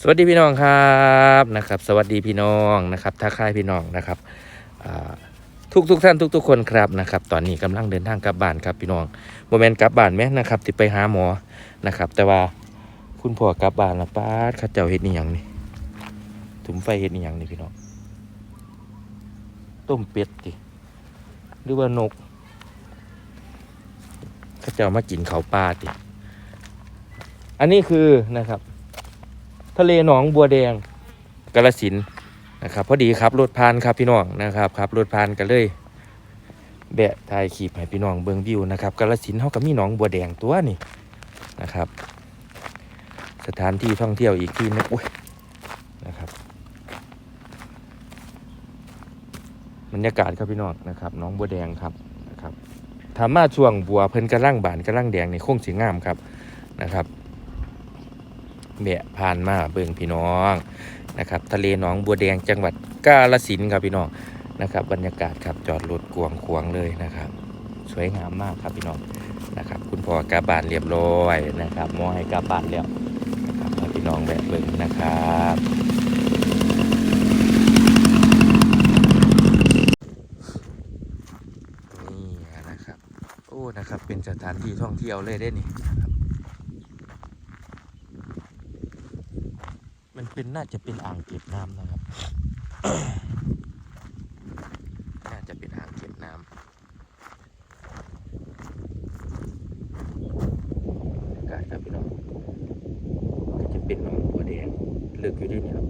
สวัสดีพี่น้องครับนะครับ สวัสดีพี่น้องนะครับทักทายพี่น้องนะครับทุกทุกท่านทุกทุกคนครับนะครับ ตอนนี้กำลังเดินทางกลับบ้านครับพี่น้องโมเมนต์กลับบ้านไหมนะครับที่ไปหาหมอนะครับ แต่ว่าคุณพ่อกลับบ้านและป้าข้าเจ้าเฮ็ดนี่ยังนี่ถุมไฟเฮ็ดนี่ยังนี่พี่น้องต้มเป็ดดิหรือว่านกข้าเจ้ามากินเขาปลาดิอันนี้คือนะครับ ทะเลหนองบัวแดงกาลสินนะครับพอดีครับรถพานครับพี่น้องนะครับครับรถพานกันเลยแบะถ่ายคลิปให้พี่น้องเบิงวิวนะครับกาลสินเขาก็มีหนองบัวแดงตัวนี่นะครับ สถานที่ท่องเที่ยวอีกที่นึงอุ้ยนะครับบรรยากาศครับพี่น้องนะครับหนองบัวแดงครับนะครับถามมาช่วงบัวเพิ่นกระลังบานกระลังแดงในโค้งสีงามครับนะครับ แบะผ่านมาเบิ่งพี่น้องนะครับทะเลหนองบัวแดงจังหวัดกาฬสินธุ์ครับพี่น้องนะครับ บรรยากาศครับจอดรถกวางควางเลยนะครับ สวยงามมากครับพี่น้องนะครับ คุณพ่อกลับานเรียบร้อยนะครับมอให้กลับานแล้วนะครับพี่น้องแวะเบิ่งนะครับนี่นะครับโอ้นะครับเป็นสถานที่ท่องเที่ยวเลยได้นี่นะครับ มัน เป็นน่าจะเป็นอ่างเก็บน้ำนะครับ น่าจะเป็นอ่างเก็บน้ำอากาศครับพี่น้องก็จะเป็นหนองบัวแดงลึกอยู่ที่นี่ครับ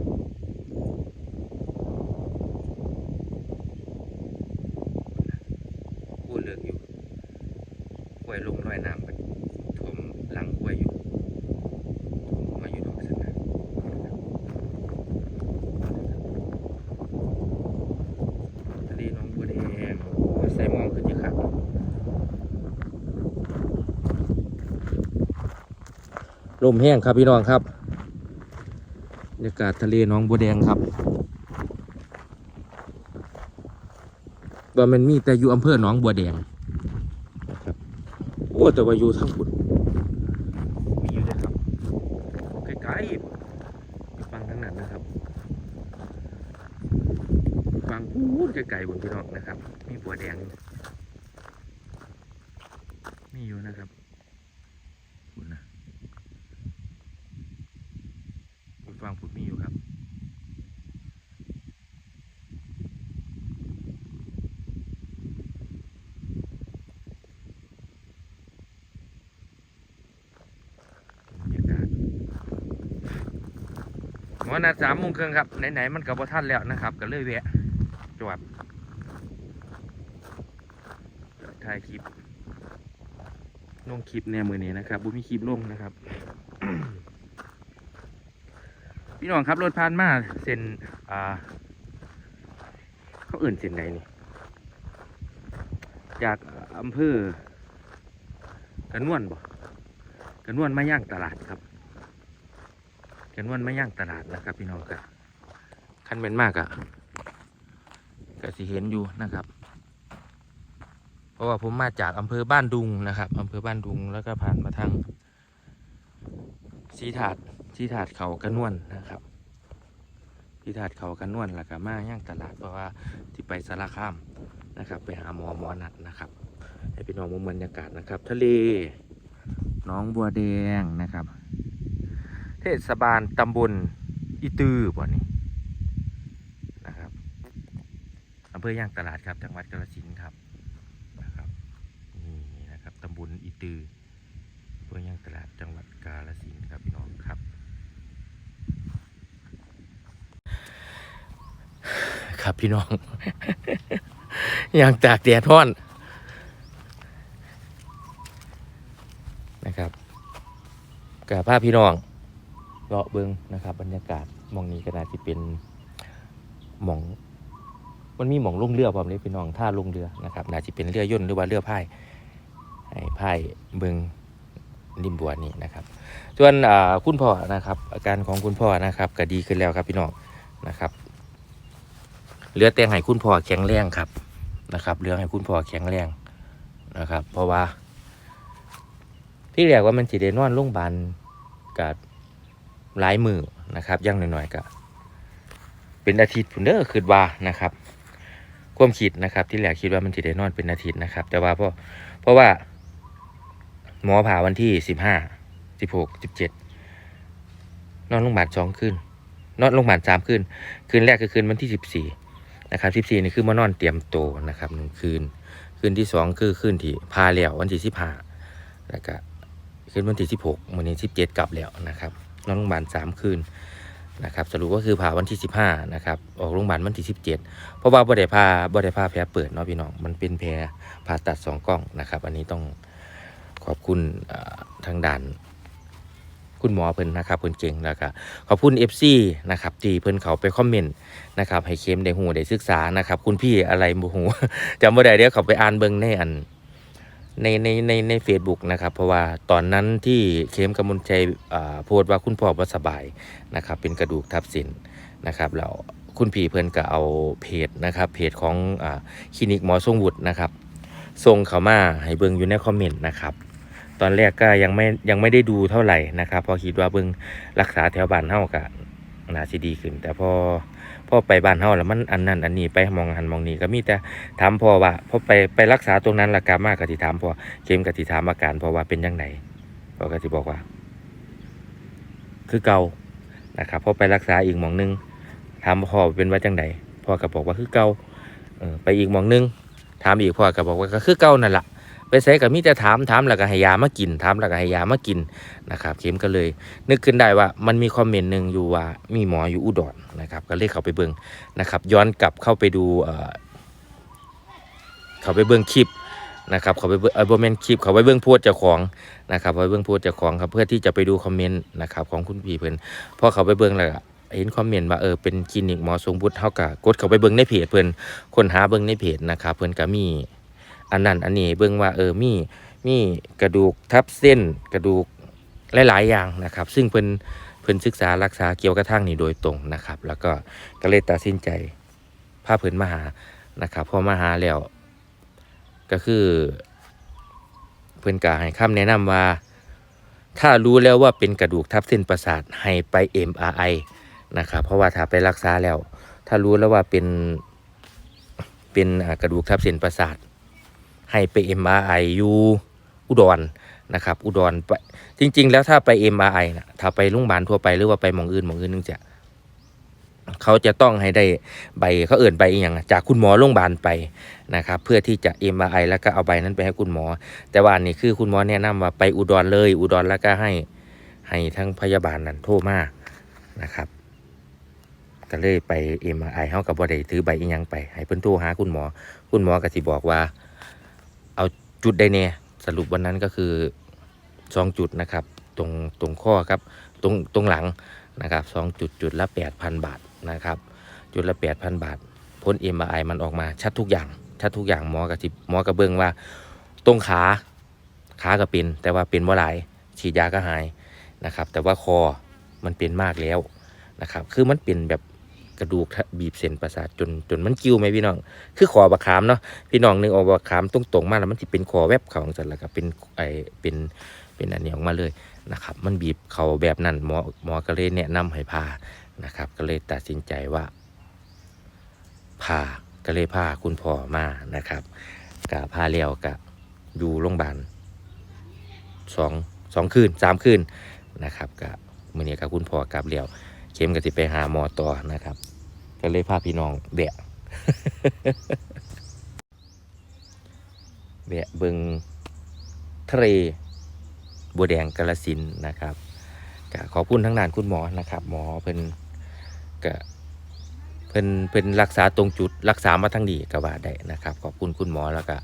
กู้เลือกอยู่ห้วยลงลอยน้ำกันท่วมหลังห้วยอยู่ท่วมมาอยู่ดอกสนะทะเลหนองบัวแดงโอ้ยใส่หมองขึ้นจีครับ ลมแห้งครับพี่น้องครับบรรยากาศทะเลหน้องบัวแดงครับว่ามันมีแต่อยู่อำเภอหนองบัวแดงนะครับโอ้แต่ว่าอยู่ทั้งบุญมีอยู่เลยครับไกลๆอยู่ฟังทั้งนั้นนะครับฟังพูดไกลๆบนพี่น้องนะครับ มีบัวแดงมีอยู่นะครับคุณนะ คุณฟังผมมีอยู่ครับบรรยากาศหมอนัดสามโมงครึ่งครับ ไหนๆมันกับท่านแล้วนะครับก็เลยแวะจวดถ่ายคลิปลงคลิปเนี่ยมือนี้นะครับบุมีคลิปลงนะครับ พี่น้องครับรถผ่านมาเส้นอ่าเขาเอื่นเส้นไหนนี่ จากอำเภอกระนวนบ่กระนวนมาย่างตลาดครับกระนวนมาย่างตลาดนะครับ พี่น้องครับคันเป็นมากอะก็สิเห็นอยู่นะครับ เพราะว่าผมมาจากอำเภอบ้านดุงนะครับอำเภอบ้านดุงแล้วก็ผ่านมาทางสีถาด สีถาดเขากระนวนนะครับสีถาดเขากระนวนแล้วก็มาย่างตลาดเพราะว่าที่ไปสารคามนะครับ ไปหาหมอหมอนัดนะครับให้พี่น้องมองบรรยากาศนะครับ ทะเลน้องบัวแดงนะครับ เทศบาลตำบลอีตือบ่นี่นะครับอำเภอย่างตลาดครับจังหวัดกาฬสินธุ์ครับนะครับนี่นะครับตำบลอีตืออำเภอย่างตลาดจังหวัดกาฬสินธุ์ครับพี่น้องครับ ครับพี่น้อง อย่างตากแดดร้อนนะครับกับภาพพี่น้องเลาะเบิงนะครับ บรรยากาศมองนี้ก็น่าจะเป็นหมอง มันมีหมองลงเรือพร้อมเลยพี่น้องท่าลงเรือนะครับน่าจะเป็นเรือย่นต์หรือว่าเรือพายไอ้พายเบิงริมบัวนี่นะครับ ส่วนคุณพ่อนะครับ อาการของคุณพ่อนะครับก็ดีขึ้นแล้วครับพี่น้องนะครับ เหลือแต่ให้คุณพ่อแข็งแรงครับนะครับเหลือให้คุณพ่อแข็งแรงนะครับ เพราะว่า ที่แรกว่ามันจีได้นอนโรงพยาบาลกับหลายมือนะครับย่างน้อยๆก็เป็นอาทิตย์พุ่นเด้อคิดว่านะครับ ความคิดนะครับ ที่แรกคิดว่ามันจะได้นอนเป็นอาทิตย์นะครับ แต่ว่าเพราะเพราะว่าหมอผ่าวันที่สิบห้าสิบหกสิบเจ็ดนอนโรงพยาบาลสองคืนนอนโรงพยาบาลสามคืนคืนแรกคือคืนวันที่สิบสี่ นะครับสิบสี่นี่คือมานอนเตรียมโตวนะครับหนึ่งคืน คืนที่สองคือคืนที่พาแล้ววันที่สิบห้าแล้วก็คืนวันที่สิบหกวันนี้สิบเจ็ดกลับแล้วนะครับนอนโรงพยาบาลสามคืนนะครับสรุปก็คือผ่าวันที่สิบห้านะครับออกโรงพยาบาลวันที่สิบเจ็ดเพราะว่าบ่ได้พาบ่ได้พาแผลเปิดเนาะพี่น้องมันเป็นแผลผ่าตัดสองกล้องนะครับ อันนี้ต้องขอบคุณทางด่าน คุณหมอเพิ่นนะครับเพิ่นเก่งแล้วก็ขอบคุณ FC นะครับที่เพิ่นเขาไปคอมเมนต์นะครับให้เข้มได้หูได้ศึกษานะครับคุณพี่อะไรบ่ฮู้จำบ่ได้เดี๋ยวเขาไปอ่านเบิ่งในอันในในในใน Facebook นะครับ เพราะว่าตอนนั้นที่เข้มกำมลใจอ่าโพสต์ว่าคุณพ่อบ่าสบายนะครับ เป็นกระดูกทับเส้นนะครับแล้วคุณพี่เพิ่นก็เอาเพจนะครับเพจของอ่าคลินิกหมอทรงวุฒินะครับส่งเขามาให้เบิ่งอยู่ในคอมเมนต์นะครับ ตอนแรกก็ยังไม่ยังไม่ได้ดูเท่าไหร่นะครับเพอคิดว่าเบิ่งรักษาแถวบ้านเฮาก็น่าสิดีขึ้น แต่พอพอไปบ้านเฮาแล้วมันอันนั้นอันนี้ไปมองหันมองนี้ก็มีแต่ถามพ่อว่าพอไปไปรักษาตรงนั้นละกามากก็สิถามพ่อเข้มก็สิถามอาการพ่อว่าเป็นจังไดพ่อก็สิบอกว่า คือเก่านะครับพอไปรักษาอีกหมองหนึงถามพ่อเป็นว่าจังไดพ่อก็บอกว่าคือเก่าไปอีกหมองหนึงถามอีกพ่อก็บอกว่าก็คือเก่านั่นแหละ ไปใส่ก็มีแต่ถามถามแล้วก็ให้ยามากินถามแล้วก็ให้ยามากินนะครับเข็มก็เลย นึกขึ้นได้ว่ามันมีคอมเมนต์หนึ่งอยู่ว่ามีหมออยู่อุดรนะครับ ก็เลยเข้าไปเบิ่งนะครับ ย้อนกลับเข้าไปดูเขาไปเบิ่งคลิปนะครับเขาไปเบิ่งเออบ่แม่นคลิปเขาไปเบิ่งพสต์เจ้าของนะครับเขาไปเบิ่งพสต์เจ้าของครับเพื่อที่จะไปดูคอมเมนต์นะครับของคุณพี่เพิ่นพอเขาไปเบิ่งแล้วเห็นคอมเมนต์ว่าเออเป็นคลินิกหมอทรงบุตรเฮาก็กดเขาไปเบิ่งในเพจเพิ่นคนหาเบิ่งในเพจนะครับเพิ่นก็มี อันนั้นอันนี้เบิ่งว่าเออมีมีกระดูกทับเส้นกระดูกหลาย ๆ อย่างนะครับ ซึ่งเพิ่นเพิ่นศึกษารักษาเกี่ยวกับทางนี้โดยตรงนะครับ แล้วก็ก็เลยตัดสินใจพาเพิ่นมาหานะครับพอมาหาแล้วก็คือ เพิ่นก็ให้คำแนะนำว่า ถ้ารู้แล้วว่าเป็นกระดูกทับเส้นประสาทให้ไป MRI นะครับเพราะว่าถ้าไปรักษาแล้ว ถ้ารู้แล้วว่าเป็นเป็นกระดูกทับเส้นประสาท ให้ไป MRI อยู่อุดรนะครับ อุดรไปจริง ๆ แล้วถ้าไป MRI นะถ้าไปโรงพยาบาลทั่วไปหรือว่าไปหมองอื่นหมองอื่นนึงจะเขาจะต้องให้ได้ใบเขาเอื่นใบอย่างจากคุณหมอโรงพยาบาลไปนะครับ เพื่อที่จะ MRI แล้วก็เอาใบนั้นไปให้คุณหมอ แต่ว่าอันนี้คือคุณหมอแนะนำว่าไปอุดรเลย อุดรแล้วก็ให้ให้ทั้งพยาบาลนั้นโทรมานะครับก็เลยไป MRI เฮากับบ่ได้ถือใบอีหยังไป ให้เพิ่นโทรหาคุณหมอ คุณหมอก็สิบอกว่า จุดใดแน่สรุปวันนั้นก็คือสองจุดนะครับ ตรงตรงข้อครับตรงตรงหลังนะครับสองจุดจุดละแปดพันบาทนะครับจุดละแปดพันบาทผล MRI มันออกมาชัดทุกอย่าง ชัดทุกอย่างหมอกับสิหมอกับเบิ่งว่า ตรงขาขาก็เป็น แต่ว่าเป็นบ่หลายฉีดยาก็หายนะครับ แต่ว่าคอมันเป็นมากแล้วนะครับ คือมันเป็นแบบ กระดูกบีบเส้นประสาทจนจนมันกิ้วไหมพี่น้อง คือคอบักขามเนาะพี่น้องนึกออกบักขามตรงๆมาแล้วมันสิเป็นคอแวบเขาของสันแล้วก็เป็นไอเป็นเป็นอันนี้ออกมาเลยนะครับ มันบีบเขาแบบนั้นหมอหมอก็เลยแนะนำให้พานะครับ ก็เลยตัดสินใจว่าพาก็เลยพาคุณพ่อมานะครับกะพาเลี้ยวกะอยู่โรงพยาบาลสองสองคืนสามคืนนะครับกะมื่อนี้กับคุณพ่อกลับเลี้ยว เข้มก็สิไปหาหมอต่อนะครับ ก็เลยพาพี่น้องแบะแวะเบิงทะเลบัวแดงกาลสินนะครับก็ขอบคุณทั้งนานคุณหมอนะครับ หมอเพิ่นก็เพิ่นเพิ่นรักษาตรงจุดรักษามาทั้งดีก็ว่าได้นะครับ ขอบคุณคุณหมอแล้วก็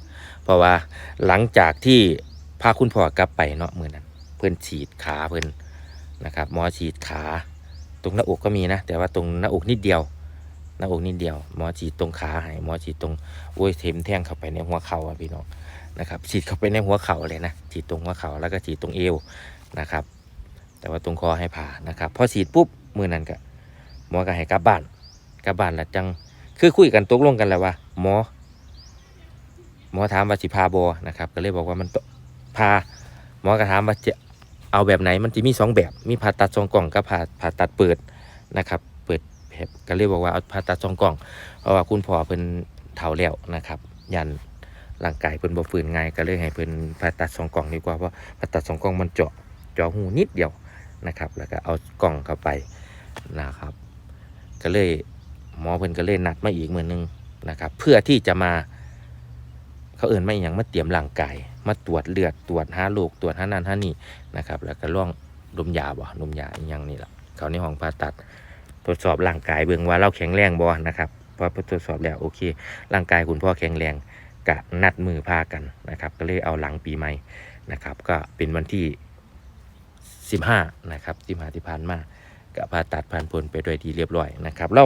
เพราะว่าหลังจากที่พาคุณพ่อกลับไปเนาะมือนั้น เพิ่นฉีดขาเพิ่นนะครับ หมอฉีดขา ตรงหน้าอกก็มีนะ แต่ว่าตรงหน้าอกนิดเดียว หน้าอกนิดเดียว หมอฉีดตรงขาให้หมอฉีดตรงโอ้ยเข็มแทงเข้าไปในหัวเข่าอะพี่น้องนะครับฉีดเข้าไปในหัวเข่าเลยนะฉีดตรงหัวเข่าแล้วก็ฉีดตรงเอวนะครับ แต่ว่าตรงคอให้ผ่านะครับพอฉีดปุ๊บมือนั้นก็หมอก็ให้กลับบ้านกลับบ้านแล้วจังคือคุยกันตกลงกันแล้วว่า หมอ หมอถามว่าสิพาบอนะครับ ก็เลยบอกว่ามันพาหมอก็ถามว่าจะ เอาแบบไหนมันจะมีสองแบบ มีผ่าตัดสองกล่องกับผ่าผ่าตัดเปิดนะครับ เปิดแผลก็เลยบอกว่าเอาผ่าตัดสองกล่องเพราะว่าคุณพ่อเพิ่นเฒ่าแล้วนะครับ ยันร่างกายเพิ่นบ่ฟื้นง่ายก็เลยให้เพิ่นผ่าตัดสองกล่องดีกว่าเพราะผ่าตัดสองกล่องมันเจาะเจาะหูนิดเดียวนะครับ แล้วก็เอากล่องเข้าไปนะครับ ก็เลยหมอเพิ่นก็เลยนัดมาอีกมือนึงนะครับ เพื่อที่จะมาเขาเอื่นไม่อย่างมาเตรียมร่างกาย มาตรวจเลือดตรวจหาโรคตรวจหานั่นหานี่นะครับ แล้วก็ล่องดมยาบ่ดมยาอย่างนี่แหละเขาในห้องผ่าตัด ตรวจสอบร่างกายเบิ่งว่าเราแข็งแรงบ่นะครับพอตรวจสอบแล้วโอเค ร่างกายคุณพ่อแข็งแรงกะนัดมือพากันนะครับ ก็เลยเอาหลังปีใหม่นะครับ ก็เป็นวันที่ 15 นะครับที่มาที่ผ่านมากับผ่าตัดผ่านพ้นไปด้วยดีเรียบร้อยนะครับเรา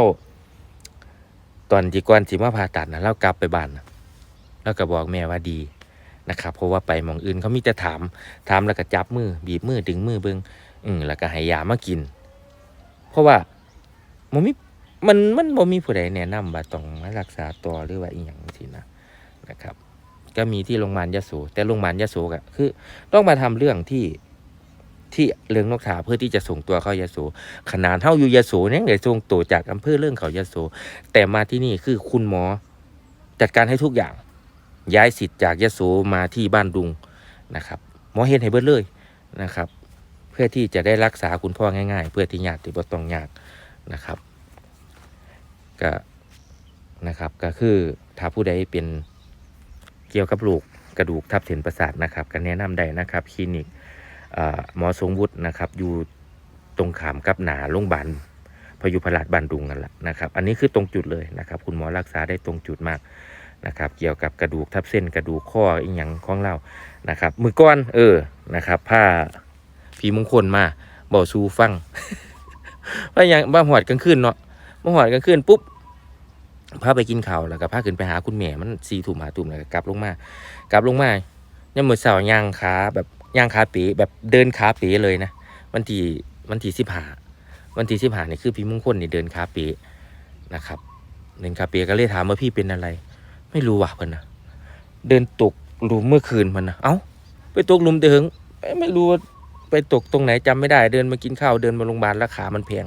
ตอนที่ก่อนสิมาผ่าตัดนะเรากลับไปบ้านเราก็บอกแม่ว่าดี นะครับเพราะว่าไปมองอื่นเขามีแต่ถามถามแล้วก็จับมือบีบมือดึงมือเบิงอืมแล้วก็ให้ยามากิน เพราะว่ามันมีมันมันบ่มีผู้ใดแนะนำว่าต้องมารักษาต่อหรือว่าอีหยังสินะนะครับ ก็มีที่โรงพยาบาลยโสแต่โรงพยาบาลยโสก็คือ ต้องมาทำเรื่องที่ที่เรื่องนกถาเพื่อที่จะส่งตัวเข้ายโสขนาดเท่าอยู่ยโสเนี่ยเดี๋ยวส่งตัวจากอำเภอเรื่องเขายโสแต่มาที่นี่คือคุณหมอจัดการให้ทุกอย่าง ย้ายสิทธิ์จากยโสมาที่บ้านดุงนะครับหมอเห็นให้เบิดเลยนะครับ เพื่อที่จะได้รักษาคุณพ่อง่าย ๆ เพื่อที่ญาติบ่ต้องยากนะครับก็นะครับก็คือถ้าผู้ใดเป็นเกี่ยวกับลูกกระดูกทับเส้นประสาทนะครับก็แนะนำได้นะครับคลินิกหมอทรงวุฒินะครับอยู่ตรงขามกับหนาโรงพยาบาลพยุพราชบ้านดุงนั่นแหละนะครับ อันนี้คือตรงจุดเลยนะครับ คุณหมอรักษาได้ตรงจุดมาก นะครับเกี่ยวกับกระดูกทับเส้นกระดูกข้ออีหยังของเรานะครับ มือก้อนเออนะครับผ้าผีมงคลมาบ่ซูฟังว่าอย่างบ้าหอดกลางคืนเนาะบ้าหอดกลางคืนปุ๊บพาไปกินข้าวแล้วก็พาขึ้นไปหาคุณแม่มันสี่ถุ่มหาถุ่มแล้วก็กลับลงมากลับลงมาเนี่ยมือเสาร์ย่างขาแบบย่างขาเป๋แบบเดินขาเป๋เลยนะวันที่วันที่สิบหาวันที่สิบหานี่คือพี่มงคลนี่เดินขาเป๋นะครับเดินขาเป๋ก็เลยถามว่าพี่เป็นอะไร ไม่รู้ว่ะเพิ่นนะเดินตกหลุมเมื่อคืนมันนะเอ้าไปตกหลุมเดิงเอ้ยไม่รู้ว่าไปตกตรงไหนจำไม่ได้ เดินมากินข้าวเดินมาโรงพยาบาลแล้วขามันแพง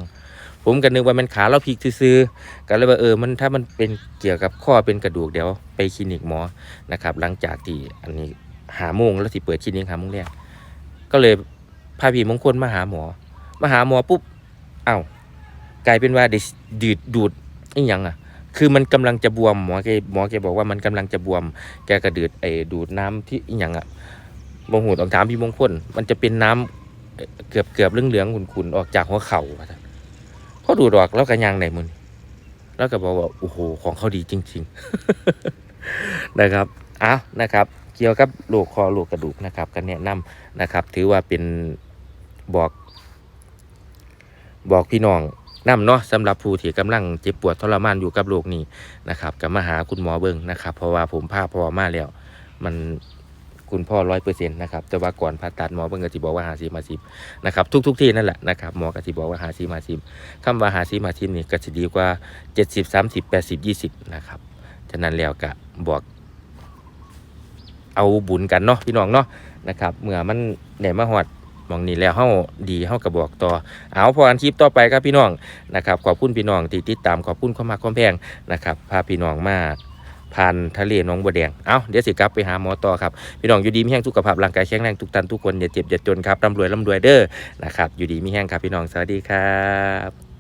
ผมก็นึกว่ามันขาเราพลิกซื้อๆก็เลยว่าเออมันถ้ามันเป็นเกี่ยวกับข้อเป็นกระดูกเดี๋ยวไปคลินิกหมอนะครับ หลังจากที่อันนี้หาโมงแล้วที่เปิดคลินิกหาโมงแรกก็เลยพาพี่มงคลมาหาหมอ มาหาหมอปุ๊บเอ้ากลายเป็นว่าได้ดืดดูดอีหยังอะ คือมันกำลังจะบวมหมอแกหมอแกบอกว่ามันกำลังจะบวม แกกระดืดไอ้ดูดน้ำที่อีหยังอะมโหต้องถามพี่มงคลมันจะเป็นน้ำเอ่อเกือบเกือบเหลืองๆขุ่นๆออกจากหัวเข่าว่าดูดออกแล้วก็ยังไหนมึงแล้วก็บอกว่าโอ้โหของเขาดีจริง ๆ นะครับอ้าวนะครับ เกี่ยวกับโรคคอโรคกระดูกนะครับก็แนะนำนะครับ ถือว่าเป็นบอก บอกพี่น้อง นำเนาะสำหรับผู้ที่กำลังเจ็บปวดทรมานอยู่กับโรคนี้นะครับก็มาหาคุณหมอเบิ้งนะครับ เพราะว่าผมพาพ่อมาแล้ว มันคุณพ่อร้อยเปอร์เซ็นต์นะครับแต่ว่าก่อนผ่าตัดหมอเบิ้งก็สิบอกว่าหาซีมาซิมนะครับทุกๆที่นั่นแหละนะครับหมอก็สิบอกว่าหาซีมาซิมคำว่าหาซีมาซิมนี่ก็สิดีกว่าเจ็ดสิบสามสิบแปดสิบยี่สิบนะครับฉะนั้นแล้วก็บอกเอาบุญกันเนาะพี่น้องเนาะนะครับเมื่อมันได้มาฮอด มองนี้แล้วเฮาดีเฮาก็บอกต่อ เอาพออันคลิปต่อไปครับพี่น้องนะครับขอบคุณพี่น้องที่ติดตามขอบคุณความมาความแพงนะครับพาพี่น้องมาผ่านทะเลน้องบัวแดง เอาเดี๋ยวสิกลับไปหาหมอต่อครับ พี่น้องอยู่ดีมีแห้งสุขภาพร่างกายแข็งแรงทุกท่านทุกคนอย่าเจ็บอย่าจนครับร่ำรวยร่ำรวยเด้อนะครับ อยู่ดีมีแห้งครับพี่น้องสวัสดีครับ